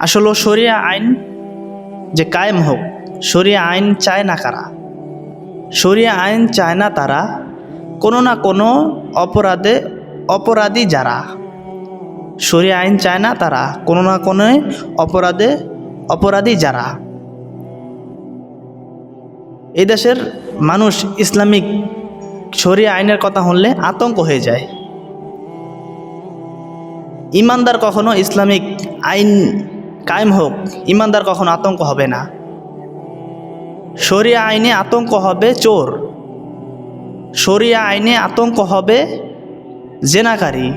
আসলে শরিয়া আইন যে কায়েম হোক শরিয়া আইন চায় না কারা? শরিয়া আইন চায় না তারা, কোনো না কোনো অপরাধে অপরাধী যারা। শরিয়া আইন চায় না তারা, কোনো না কোনো অপরাধে অপরাধী যারা। এই দেশের মানুষ ইসলামিক শরিয়া আইনের কথা শুনলে আতঙ্ক হয়ে যায়। ইমানদার কখনো ইসলামিক আইন কায়েম হোক, ইমানদার কখনো আতঙ্ক হবে না। শরিয়া আইনে আতঙ্ক হবে চোর। শরিয়া আইনে আতঙ্ক হবে জেনাকারী।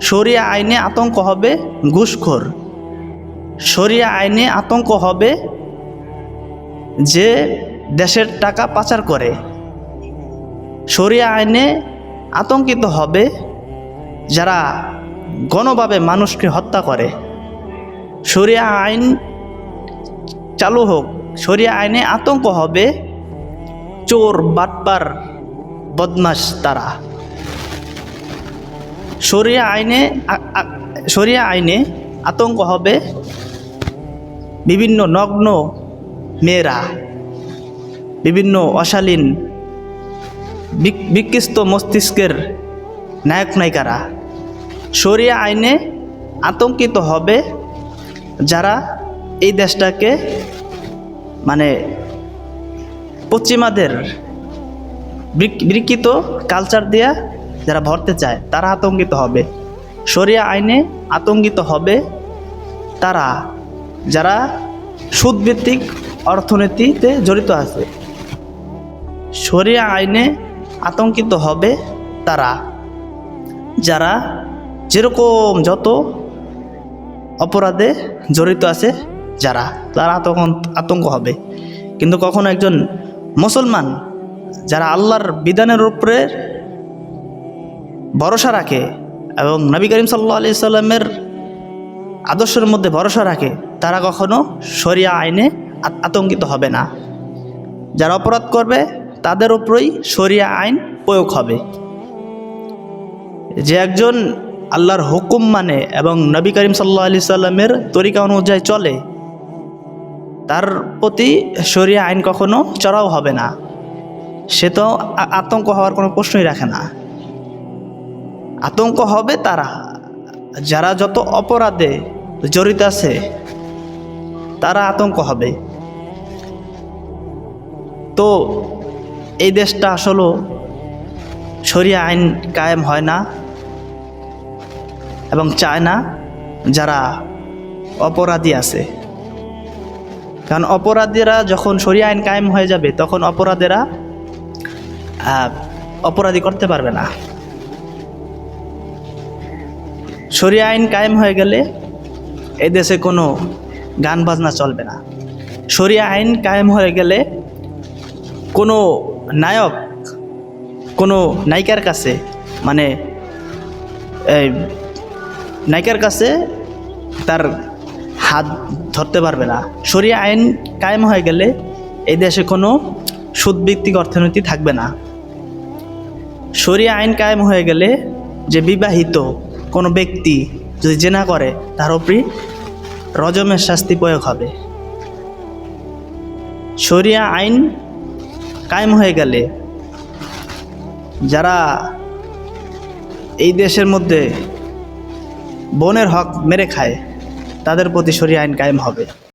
শরিয়া আইনে আতঙ্ক হবে ঘুষখোর। শরিয়া আইনে আতঙ্ক হবে যে দেশের টাকা পাচার করে। শরিয়া আইনে আতঙ্কিত হবে যারা গণভাবে মানুষকে হত্যা করে। শরিয়া আইন চালু হোক। শরিয়া আইনে আতঙ্ক হবে। চোর, বাটপার বদমাস তারা। শরিয়া আইনে শরিয়া আইনে আতঙ্ক হবে বিভিন্ন নগ্ন মেয়েরা। বিভিন্ন অশালীন বিক- বিকৃষ্ট মস্তিষ্কের নায়ক নায়িকারা শরিয়া আইনে আতঙ্কিত হবে। যারা এই দেশটাকে মানে পশ্চিমাদের বিক- বিকৃত কালচার দিয়া যারা ভরতে চায়, তারা আতঙ্কিত হবে। শরিয়া আইনে আতঙ্কিত হবে তারা যারা সুদভিত্তিক অর্থনীতিতে জড়িত আছে। শরিয়া আইনে আতঙ্কিত হবে তারা যারা যেরকম যত অপরাধে জড়িত আছে যারা, তারা তখন আতঙ্ক হবে। কিন্তু কখনো একজন মুসলমান যারা আল্লাহর বিধানের উপরে ভরসা রাখে এবং নবী করিম সাল্লা আলি সাল্লামের আদর্শের মধ্যে ভরসা রাখে, তারা কখনো শরিয়া আইনে আতঙ্কিত হবে না। যারা অপরাধ করবে, তাদের উপরেই শরিয়া আইন প্রয়োগ হবে। যে একজন আল্লাহর হুকুম মানে এবং নবী করিম সাল্লা আলি সাল্লামের তরিকা অনুযায়ী চলে, তার প্রতি শরিয়া আইন কখনো চড়াও হবে না। সে তো আতঙ্ক হওয়ার কোনো প্রশ্নই রাখে না। আতঙ্ক হবে তারা, যারা যত অপরাধে জড়িত আছে, তারা আতঙ্ক হবে। তো এই দেশটা আসলে শরিয়া আইন কায়েম হয় না। এবং চায় না যারা অপরাধী আছে। কারণ অপরাধীরা যখন শরিয়া আইন কায়েম হয়ে যাবে, তখন অপরাধীরা অপরাধী করতে পারবে না। শরিয়া আইন কায়েম হয়ে গেলে এই দেশে কোনো গান বাজনা চলবে না। শরিয়া আইন কায়েম হয়ে গেলে কোনো নায়ক, কোনো নায়িকার কাছে মানে নায়িকার কাছে তার হাত ধরতে পারবে না। শরিয়া আইন কায়েম হয়ে গেলে এই দেশে কোনো সুদভিত্তিক অর্থনীতি থাকবে না। শরিয়া আইন কায়েম হয়ে গেলে যে বিবাহিত কোনো ব্যক্তি যদি জেনা করে, তার উপরই রজমের শাস্তি প্রয়োগ হবে। শরিয়া আইন কায়েম হয়ে গেলে যারা এই দেশের মধ্যে বনের হক মেরে খায় তাদের প্রতি শরিয়া আইন কায়েম হবে।